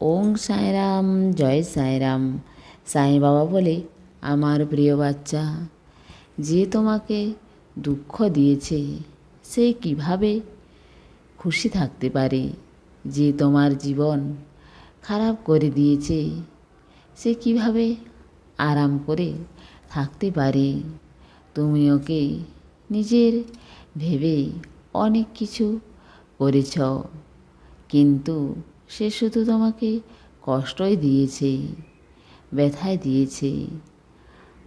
ওং সাঁয়রাম জয় সাঁয়রাম সাই বাবা বলে, আমার প্রিয় বাচ্চা, যে তোমাকে দুঃখ দিয়েছে, সে কীভাবে খুশি থাকতে পারে? যে তোমার জীবন খারাপ করে দিয়েছে, সে কীভাবে আরাম করে থাকতে পারে? তুমি ওকে নিজের ভেবে অনেক কিছু করেছ, কিন্তু সে শুধু তোমাকে কষ্টই দিয়েছে ব্যথায় দিয়েছে।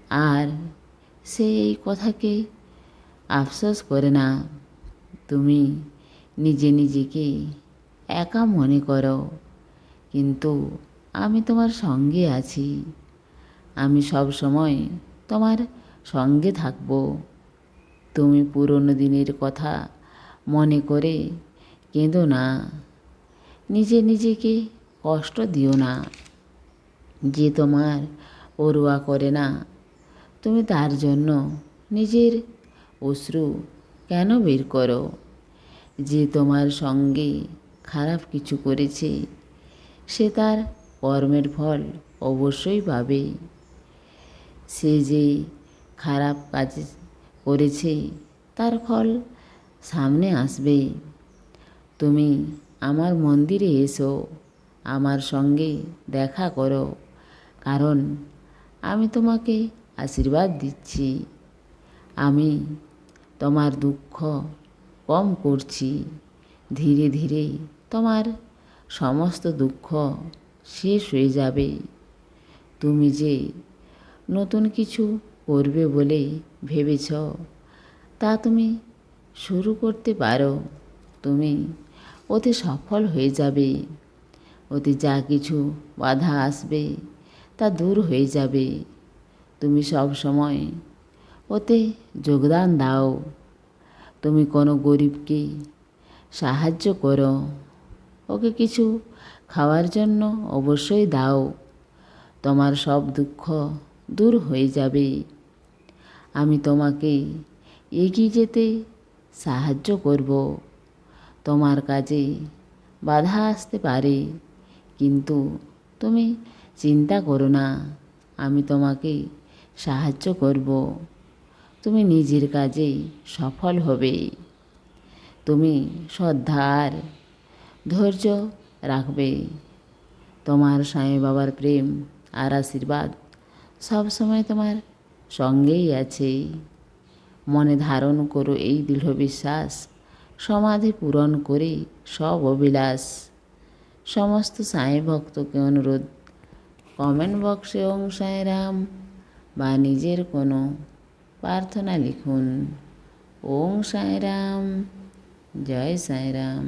আর সে এই কথাকে আফসোস করে না। তুমি নিজে নিজেকে একা মনে করো, কিন্তু আমি তোমার সঙ্গে আছি। আমি সব সময় তোমার সঙ্গে থাকব। তুমি পুরনো দিনের কথা মনে করে কেঁদো না। নিজে নিজেকে কষ্ট দিও না। যে তোমার পড়ুয়া করে না, তুমি তার জন্য নিজের অশ্রু কেন বের করো? যে তোমার সঙ্গে খারাপ কিছু করেছে, সে তার কর্মের ফল অবশ্যই পাবে। সে যে খারাপ কাজ করেছে, তার ফল সামনে আসবে। তুমি আমার মন্দিরে এসো, আমার সঙ্গে দেখা করো। কারণ আমি তোমাকে আশীর্বাদ দিচ্ছি। আমি তোমার দুঃখ কম করছি। ধীরে ধীরে তোমার সমস্ত দুঃখ শেষ হয়ে যাবে। তুমি যে নতুন কিছু করবে বলে ভেবেছ, তা তুমি শুরু করতে পারো। তুমি ওতে সফল হয়ে যাবে। ওতে যা কিছু বাধা আসবে, তা দূর হয়ে যাবে। তুমি সব সময় ওতে যোগদান দাও। তুমি কোনো গরিবকে সাহায্য করো। ওকে কিছু খাওয়ার জন্য অবশ্যই দাও। তোমার সব দুঃখ দূর হয়ে যাবে। আমি তোমাকে এগিয়ে যেতে সাহায্য করব। তোমার কাজে বাধা আসতে পারে। কিন্তু তুমি চিন্তা করো না, আমি তোমাকে সাহায্য করব। তুমি নিজের কাজে সফল হবে। তুমি শ্রদ্ধার ধৈর্য রাখবে। তোমার স্বামী বাবার প্রেম আর আশীর্বাদ সবসময় তোমার সঙ্গেই আছে। মনে ধারণ করো এই দৃঢ় বিশ্বাস সমাধি পূরণ করে, সব অভিলাষ। সমস্ত সাঁই ভক্তকে অনুরোধ, কমেন্ট বক্সে ওং সাঁয়রাম বা নিজের কোনো প্রার্থনা লিখুন। ওং সাঁয়রাম জয় সাঁয়রাম